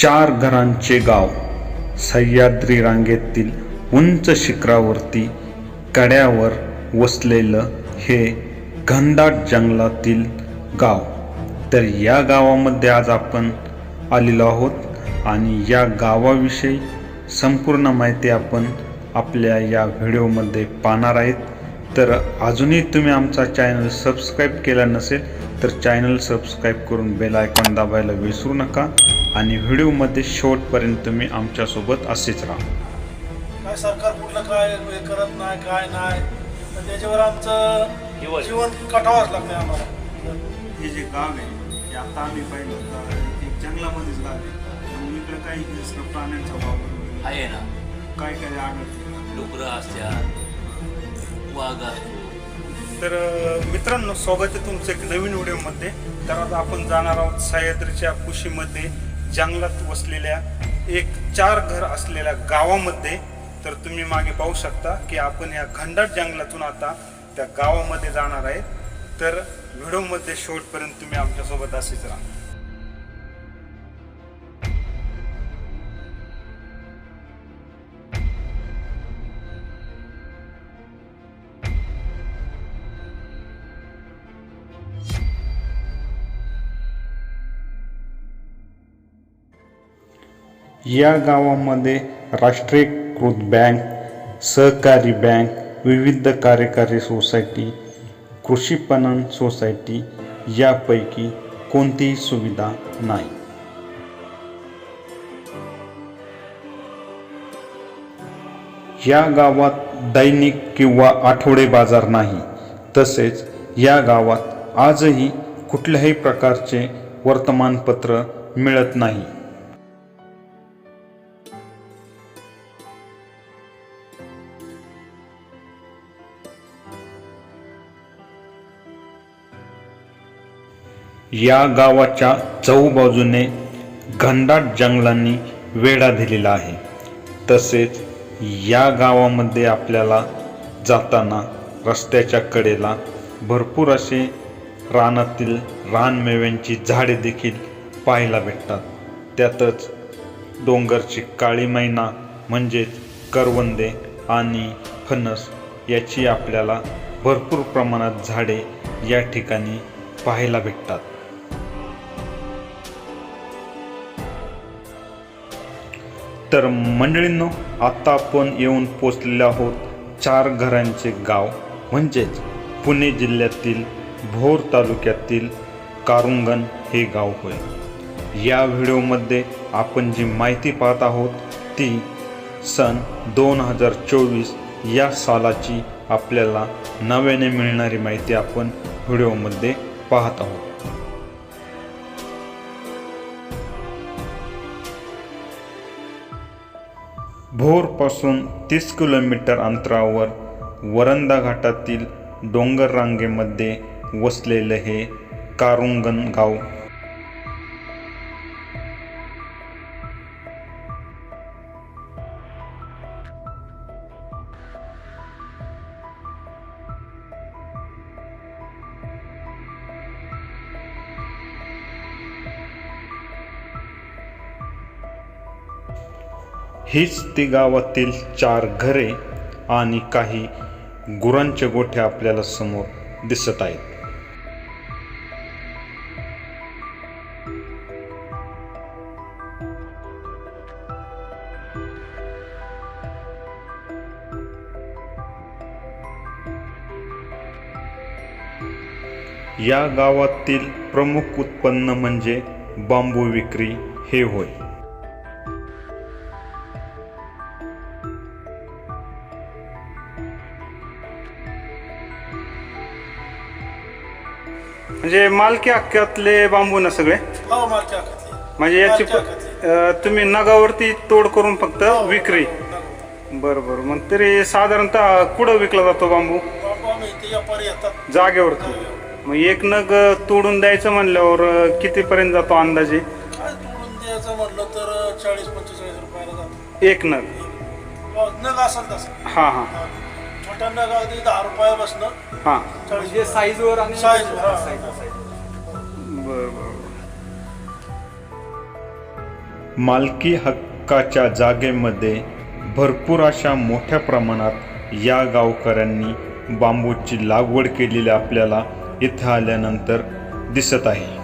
चार घरांचे गाव सह्याद्री रांगेतील उंच शिखरावरती कड्यावर वसलेलं हे घनदाट जंगलातील गाव. तर या गावामध्ये आज आपण आलेलो आहोत आणि या गावाविषयी संपूर्ण माहिती आपण आपल्या या व्हिडिओमध्ये पाहणार आहेत. तर अजूनही तुम्ही आमचा चॅनल सबस्क्राईब केला नसेल तर चॅनल सबस्क्राईब करून बेल आयकॉन दाबायला विसरू नका. आणि व्हिडिओमध्ये शेवटपर्यंत तुम्ही आमच्यासोबत असेच राहा. काय सरकार कुठलं काय हे करत नाही काय नाही? तर त्याच्यावर आमचं जीवन. जीवन कटावंच लागतं आम्हाला. हे जे गाव आहे हे आता आम्ही पाहिलं होतं एक जंगलामध्येच गाव आहे. त्यामुळे इकडे काही प्राण्यांचा वापर आहे ना. काय काय आढळते? डुकरं असतात वाघ असतो. तर मित्रांनो स्वागत आहे तुमचं एक नवीन व्हिडिओमध्ये. तर आता आपण जाणार आहोत सह्याद्रीच्या कुशीमध्ये. जंगलात वसलेल्या एक चार घर असलेल्या गावामध्ये तर तुम्ही मागे पाहू शकता की आपण या घंडाट जंगलातून आता त्या गावामध्ये जाणार आहे. तर व्हिडिओमध्ये शेवटपर्यंत तुम्ही आमच्यासोबत असेच राहा. या गावामध्ये राष्ट्रीयकृत बँक सहकारी बँक विविध कार्यकारी सोसायटी कृषी पणन सोसायटी यापैकी कोणतीही सुविधा नाही. या गावात दैनिक किंवा आठवडे बाजार नाही तसेच या गावात आजही कुठल्याही प्रकारचे वर्तमानपत्र मिळत नाही. या गावाच्या चहूबाजूने घनदाट जंगलांनी वेढा दिलेला आहे. तसेच या गावामध्ये आपल्याला जाताना रस्त्याच्या कडेला भरपूर असे रानातील रानमेव्यांची झाडे देखील पाहायला भेटतात. त्यातच डोंगरची काळी मैना म्हणजेच करवंदे आणि फणस याची आपल्याला भरपूर प्रमाणात झाडे या ठिकाणी पाहायला भेटतात. तर मंडळींनो आत्ता आपण येऊन पोचलेलो आहोत चार घरांचे गाव. म्हणजेच पुणे जिल्ह्यातील भोर तालुक्यातील कारुंगण हे गाव होय. या व्हिडिओमध्ये आपण जी माहिती पाहत आहोत ती सन दोन हजार चोवीस या सालाची आपल्याला नव्याने मिळणारी माहिती आपण व्हिडिओमध्ये पाहत आहोत. भोरपासून तीस किलोमीटर अंतरावर वरंदा घाटातील डोंगर रांगेमध्ये वसलेलं हे कारुंगण गाव हीच ती गावातील चार घरे आणि काही गुरांचे गोठे आपल्याला समोर दिसत आहेत. या गावातील प्रमुख उत्पन्न म्हणजे बांबू विक्री हे होय. म्हणजे मालकी हक्कातले बांबू ना सगळे? हो. म्हणजे याची प-. अं, तुम्ही नगावरती तोड करून फक्त हो, विक्री. हो, हो. बरं बरं. मग तरी साधारणतः कुठं विकला जातो बांबू? बाबू आम्ही इथे व्यापारी येतात. जागेवरती. मग एक नग तोडून द्यायचं म्हणल्यावर अं, कितीपर्यंत जातो अंदाजे? काय तोडून द्यायचं म्हटलं तर चाळीस पंचेचाळीस रुपयाला जातो. एक नग. नग. असेल तसं. हां. हां. छोट्या नग अगदी दहा रुपयापासून हां. चाळीस साईजवर आणि साईज. बरं बरं. मालकी हक्काच्या जागेमध्ये भरपूर अशा मोठ्या प्रमाणात या गावकऱ्यांनी बांबूची लागवड केलेली आपल्याला इथं आल्यानंतर दिसत आहे.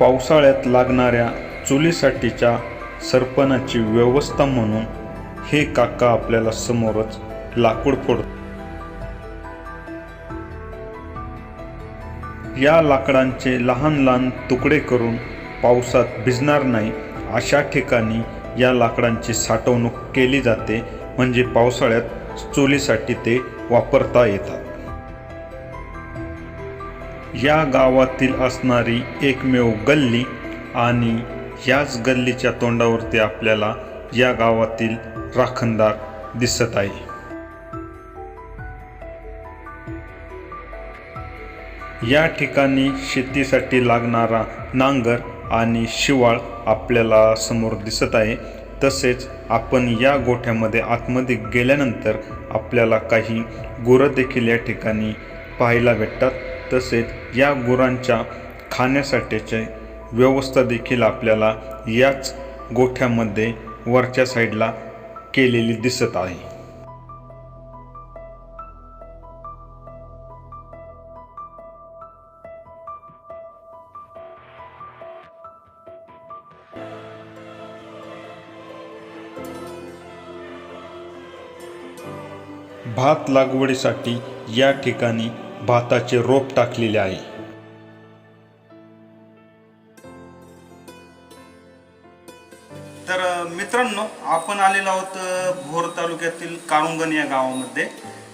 पावसाळ्यात लागणाऱ्या चुलीसाठीच्या सरपणाची व्यवस्था म्हणून हे काका आपल्याला समोरच लाकूड फोड या लाकडांचे लहान लहान तुकडे करून पावसात भिजणार नाही अशा ठिकाणी या लाकडांची साठवणूक केली जाते म्हणजे पावसाळ्यात चुलीसाठी ते वापरता येतात. या गावातील असणारी एकमेव गल्ली आणि याच गल्लीच्या तोंडावरती आपल्याला या गावातील राखणदार दिसत आहे. या ठिकाणी शेतीसाठी लागणारा नांगर आणि शिवाळ आपल्याला समोर दिसत आहे. तसेच आपण या गोठ्यामध्ये आतमध्ये गेल्यानंतर आपल्याला काही गुरं देखील या ठिकाणी पाहायला भेटतात. तसेच या गुरांच्या खाण्यासाठीचे व्यवस्था देखील आपल्याला याच गोठ्यामध्ये वरच्या साईडला केलेली दिसत आहे. भात लागवडीसाठी या ठिकाणी भाताचे रोप टाकलेले आहे. तर मित्रांनो आपण आलेलो आहोत भोर तालुक्यातील कारुंगण या गावामध्ये.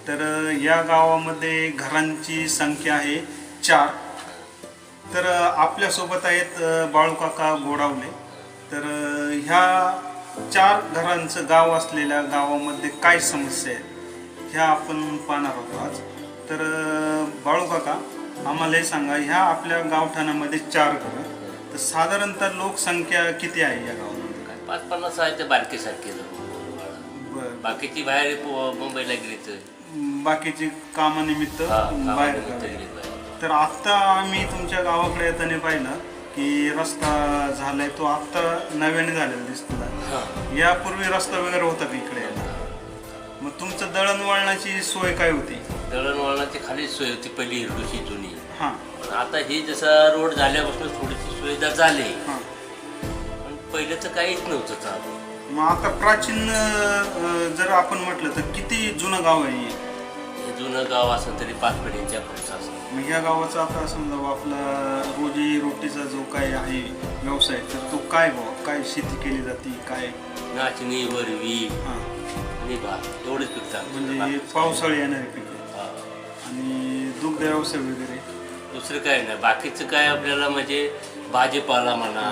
तर या गावामध्ये घरांची संख्या आहे चार. तर आपल्यासोबत आहेत बाळूकाका गोडावले. तर ह्या चार घरांचं गाव असलेल्या गावामध्ये काय समस्या आहेत ह्या आपण पाहणार आहोत आज. तर अ, बाळूकाका आम्हाला हे सांगा ह्या आपल्या गावठाणामध्ये चार घरं तर साधारणतः लोकसंख्या किती आहे या गावामध्ये काय पाच पन्नास आहे ते बारके सारखे बरं बाकीची बाहेर पो- मुंबईला गेली तर बाकीची कामानिमित्त हा, बाहेर कामानिमित्त गावी. गेली बाहेर. तर आता आम्ही तुमच्या गावाकडे येताना पाहिलं की रस्ता झालाय तो आता नव्याने झालेला दिसतो हा. यापूर्वी रस्ता वगैरे होता का इकडे यायला? मग तुमचं दळणवळणाची सोय काय होती दळणवळणाची खाली सोय होती पहिली हिरडूची जुनी. हां. पण आता ही जसा रोड झाल्यापासून थोडीशी सुविधा झाली. हां. पण पहिलं तर काहीच नव्हतं चालू. मग आता प्राचीन अं, जर आपण म्हटलं तर किती जुनं गाव आहे हे? हे जुनं गाव असं तरी पाच पिढींच्या पुढचं असं मग ह्या गावाचा आता समजा आपला रोजी रोटीचा जो काय आहे व्यवसाय तर तो काय भाव काय शेती केली जाते? काय? नाचणी वरवी हां. आणि भात. एवढेच पिकतात म्हणजे पावसाळी येणारी पिके. आणि दुग्ध व्यवसाय वगैरे. दुसरं काय नाही. बाकीचं काय आपल्याला म्हणजे भाजीपाला म्हणा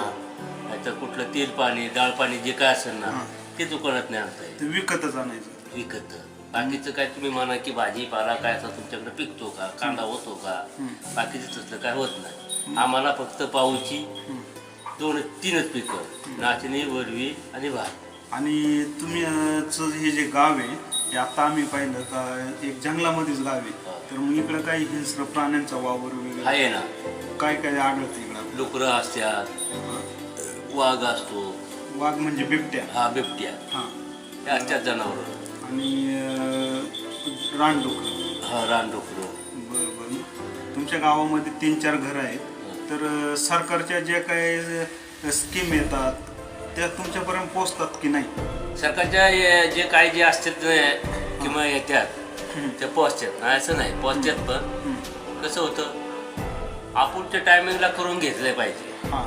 नाहीतर कुठलं तेल पाणी डाळ पाणी जे काय असेल ना हा. ते दुकानात नाही आणता येत. ते विकतच आणायचं. विकत. बाकीचं काय तुम्ही म्हणा की भाजीपाला काय असं तुमच्याकडे पिकतो का कांदा होतो का बाकीचं तसलं काय होत नाही. आम्हाला फक्त पाऊची दोन तीनच पिकं. नाचणी वरवी आणि भात. आणि तुम्ही अं, चं हे जे गाव आहे हे आता आम्ही पाहिलं का एक जंगलामध्येच गाव. आहे तर मग इकडं काही हिंस्र प्राण्यांचा वावर वगैरे आहे ना. काय काय आढळतं इकडं? डुकरं असतात. वाघ असतो. वाघ म्हणजे बिबट्या. हा बिबट्या. हां. हे असतात जनावर. आणि अं, रानडुकरं हा रानडुकरं बरं बरं. तुमच्या गावामध्ये तीन चार घरं आहेत. तर अं, सरकारच्या ज्या काही स्कीम येतात त्या तुमच्यापर्यंत पोचतात की नाही? सरकारच्या हे जे काही जे असतात किंवा येतात ते पोचतात नाही असं नाही. पोचतात पण कसं होतं आपूणच्या टायमिंगला करून घेतलं पाहिजे. हां.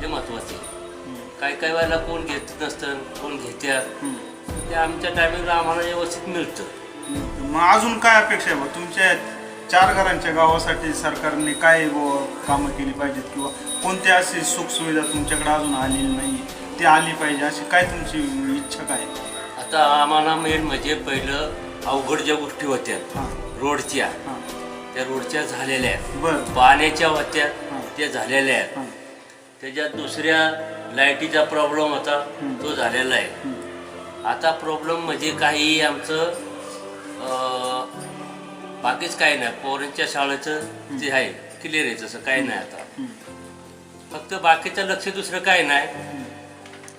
ते महत्त्वाचे काही काही वेळेला कोण घेत नसतं कोण घेतात ते आमच्या टायमिंगला आम्हाला व्यवस्थित मिळतं. मग अजून काय अपेक्षा आहे तुमच्या चार घरांच्या गावासाठी सरकारने काय बुवा कामं केली पाहिजेत किंवा कोणती अशी सुखसुविधा तुमच्याकडे अजून आलेली नाही ती आली पाहिजे अशी काय तुमची इच्छा काय? आता आम्हाला मेन म्हणजे पहिलं अवघड ज्या गोष्टी होत्या हां. रोडच्या हां. त्या रोडच्या झालेल्या आहेत. बरं. पाण्याच्या होत्या. त्या झालेल्या हां. आहेत त्याच्यात दुसऱ्या लाईटीचा प्रॉब्लेम होता तो झालेला आहे. आता प्रॉब्लेम म्हणजे काही आमचं अं, बाकीच काही नाही. पोरांच्या शाळेचं जे आहे क्लिअर आहे तसं काही नाही आता. फक्त बाकीचं लक्ष दुसरं काय नाही.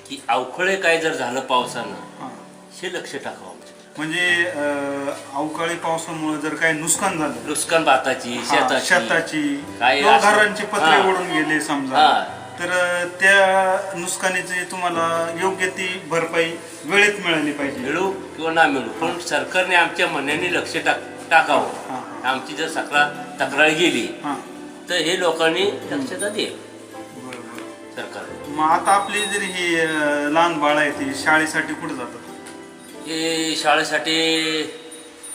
की अवखळे काय जर झालं पावसानं हा. लक्ष टाकावं. म्हणजे अवकाळी पावसामुळे जर काही नुकसान झालं नुकसान भाताची शेताची शेताची घरांचे पत्रे. ओढून गेले समजा. तर त्या नुकसानीची तुम्हाला योग्य ती भरपाई वेळेत मिळाली पाहिजे. मिळू किंवा ना मिळू पण सरकारने आमच्या म्हणण्याने लक्ष टाक टाकावं. आमची जर तक्रार तक्रार गेली तर हे लोकांनी लक्षात दे सरकारने. मग आता आपली जरी ही अं, लहान बाळ आहे ती शाळेसाठी कुठे जातात? हे शाळेसाठी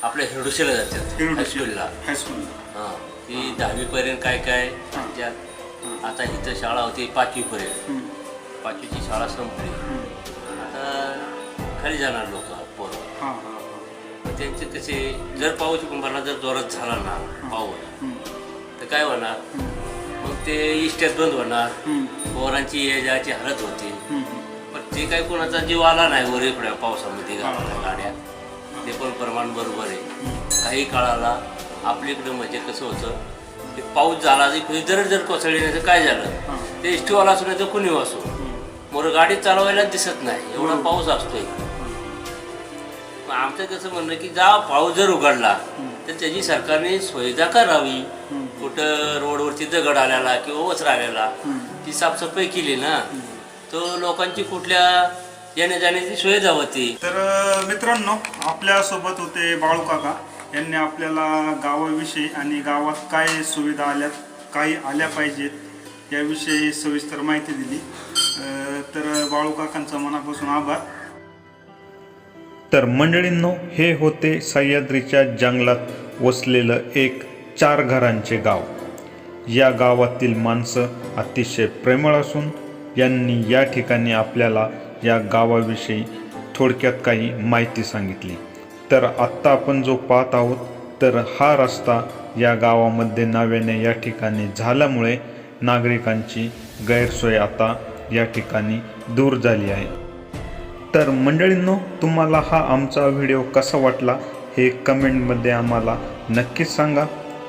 आपल्या हिरडुशीला जातात हायस्कूलला हायस्कूलला हां ती दहावीपर्यंत काय काय त्यात आता इथं शाळा होती पाचवीपर्यंत. हम्म, पाचवीची शाळा संपली. आता खाली जाणार लोक पोरं. हा, हा, हा. मग त्यांचे कसे जर पाऊस कुंभारला जर जोरात झाला ना पाऊस हम्म, तर काय होणार? मग ते इस्टेट बंद होणार. पोरांची ये जायची हालत होती. पण ते काही कोणाचा जीव आला नाही वर इकडे पावसामध्ये गाड्या. ते पण प्रमाण बरोबर आहे. काही काळाला आपल्याकडे म्हणजे कसं होतं ते पाऊस झाला जर जर कोसळली नाही तर काय झालं? ते एसटीवाला असो नाही तर कुणी असो. मोर गाडी चालवायला दिसत नाही. एवढा पाऊस असतोय. आमचं कसं म्हणणं की जा पाऊस जर उघडला तर त्याची सरकारने सुविधा करावी. कुठं रोडवरती दगड आलेला किंवा वस्त्र आलेला ती साफसफाई केली ना तर लोकांची कुठल्या येण्या जाण्याची सुविधा होती तर मित्रांनो आपल्यासोबत होते बाळू काका. यांनी आपल्याला गावाविषयी आणि गावात काय सुविधा आल्यात काही आल्या पाहिजेत याविषयी सविस्तर माहिती दिली. तर बाळू काकांचा मनापासून आभार. तर मंडळींनो हे होते सह्याद्रीच्या जंगलात वसलेलं एक चार घरांचे गाव. या गावातील माणसं अतिशय प्रेमळ असून यांनी या ठिकाणी आपल्याला या गावाविषयी थोडक्यात काही माहिती सांगितली. तर आत्ता आपण जो पाहत आहोत तर हा रस्ता या गावामध्ये नव्याने या ठिकाणी झाल्यामुळे नागरिकांची गैरसोय आता या ठिकाणी दूर झाली आहे. तर मंडळींनो तुम्हाला हा आमचा व्हिडिओ कसा वाटला हे कमेंटमध्ये आम्हाला नक्कीच सांगा.